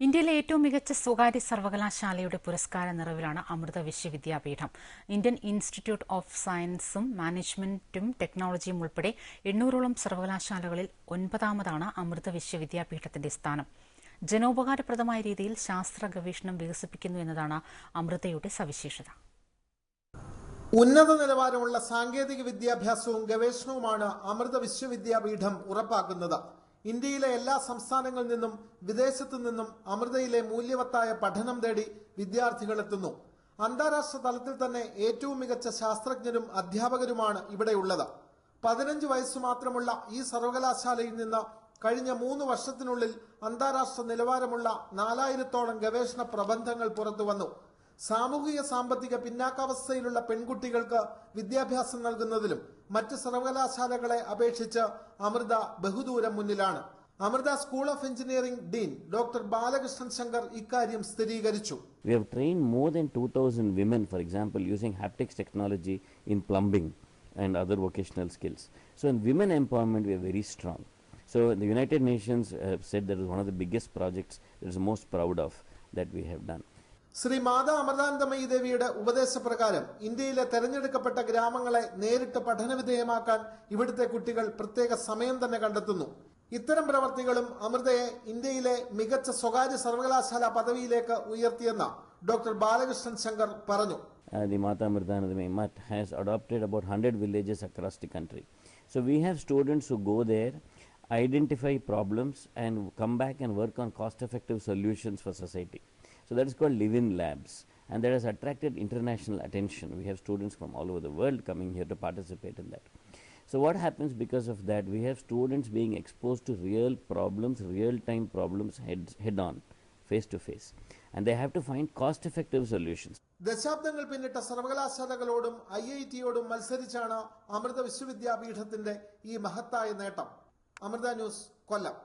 ഇന്ത്യയിലെ ഏറ്റവും മികച്ച സ്വകാര്യ സർവകലാശാലയുടെ പുരസ്കാര നിറവിലാണ് Amrita Vishwavidyapeetham. Indian institute of സയൻസും മാനേജ്മെന്റും ടെക്നോളജിയും ഉൾപ്പെടെ എണ്ണൂറോളം സർവകലാശാലകളിൽ ഒൻപതാമതാണ് അമൃത വിശ്വവിദ്യാപീഠത്തിന്റെ സ്ഥാനം. ജനോപകാരപ്രദമായ രീതിയിൽ ശാസ്ത്ര ഗവേഷണം വികസിപ്പിക്കുന്നു എന്നതാണ് അമൃതയുടെ സവിശേഷത. ഉന്നത നിലവാരമുള്ള സാങ്കേതിക വിദ്യാഭ്യാസവും ഗവേഷണവുമാണ് അമൃത വിശ്വവിദ്യാപീഠം ഉറപ്പാക്കുന്നത്. ഇന്ത്യയിലെ എല്ലാ സംസ്ഥാനങ്ങളിൽ നിന്നും വിദേശത്തു നിന്നും അമൃതയിലെ മൂല്യവത്തായ പഠനം തേടി വിദ്യാർത്ഥികൾ എത്തുന്നു. അന്താരാഷ്ട്ര തലത്തിൽ തന്നെ ഏറ്റവും മികച്ച ശാസ്ത്രജ്ഞരും അധ്യാപകരുമാണ് ഇവിടെയുള്ളത്. പതിനഞ്ച് വയസ്സ് മാത്രമുള്ള ഈ സർവകലാശാലയിൽ നിന്ന് കഴിഞ്ഞ മൂന്ന് വർഷത്തിനുള്ളിൽ അന്താരാഷ്ട്ര നിലവാരമുള്ള നാലായിരത്തോളം ഗവേഷണ പ്രബന്ധങ്ങൾ പുറത്തു വന്നു സാമൂഹിക സാമ്പത്തിക പിന്നാക്കാവസ്ഥയിലുള്ള പെൺകുട്ടികൾക്ക് വിദ്യാഭ്യാസം നൽകുന്നതിലും മറ്റ് സർവകലാശാലകളെ അപേക്ഷിച്ച് അമൃത ബഹുദൂരം മുന്നിലാണ് Amrita school of engineering dean doctor Balakrishnan Shankar ഇക്കാര്യം സ്ഥിരീകരിച്ചു We have trained more than 2,000 women, for example, using haptics technology in plumbing and other vocational skills. So, in women empowerment, we are very strong. So, the United Nations have said that is one of the biggest projects that is most proud of that we have done. Shri Mata Amritanandamayi ദേവിയുടെ ഉപദേശപ്രകാരം ഇന്ത്യയിലെ തെരഞ്ഞെടുക്കപ്പെട്ട ഗ്രാമങ്ങളെ നേരിട്ട് പഠനവിധേയമാക്കാൻ ഇവിടുത്തെ കുട്ടികൾ പ്രത്യേക സമയം തന്നെ കണ്ടെത്തുന്നു ഇത്തരം പ്രവർത്തികളും അമൃതയെ ഇന്ത്യയിലെ മികച്ച സ്വകാര്യ സർവകലാശാല പദവിയിലേക്ക് ഉയർത്തിയെന്ന് ഡോക്ടർ ബാലകൃഷ്ണൻ ശങ്കർ പറഞ്ഞു Uh, the Mata Mritanandamai Mat has adopted about 100 villages across the country. So, we have students who go there, identify problems and come back and work on cost effective solutions for society. So, that is called live in labs and that has attracted international attention. We have students from all over the world coming here to participate in that. So, what happens because of that? We have students being exposed to real problems, real time problems head, head on, face to face, and they have to find cost effective solutions. ദശാബ്ദങ്ങൾ പിന്നിട്ട സർവകലാശാലകളോടും I I ടിയോടും മത്സരിച്ചാണ് അമൃത വിശ്വവിദ്യാപീഠത്തിന്റെ ഈ മഹത്തായ നേട്ടം Amrita news കൊല്ലം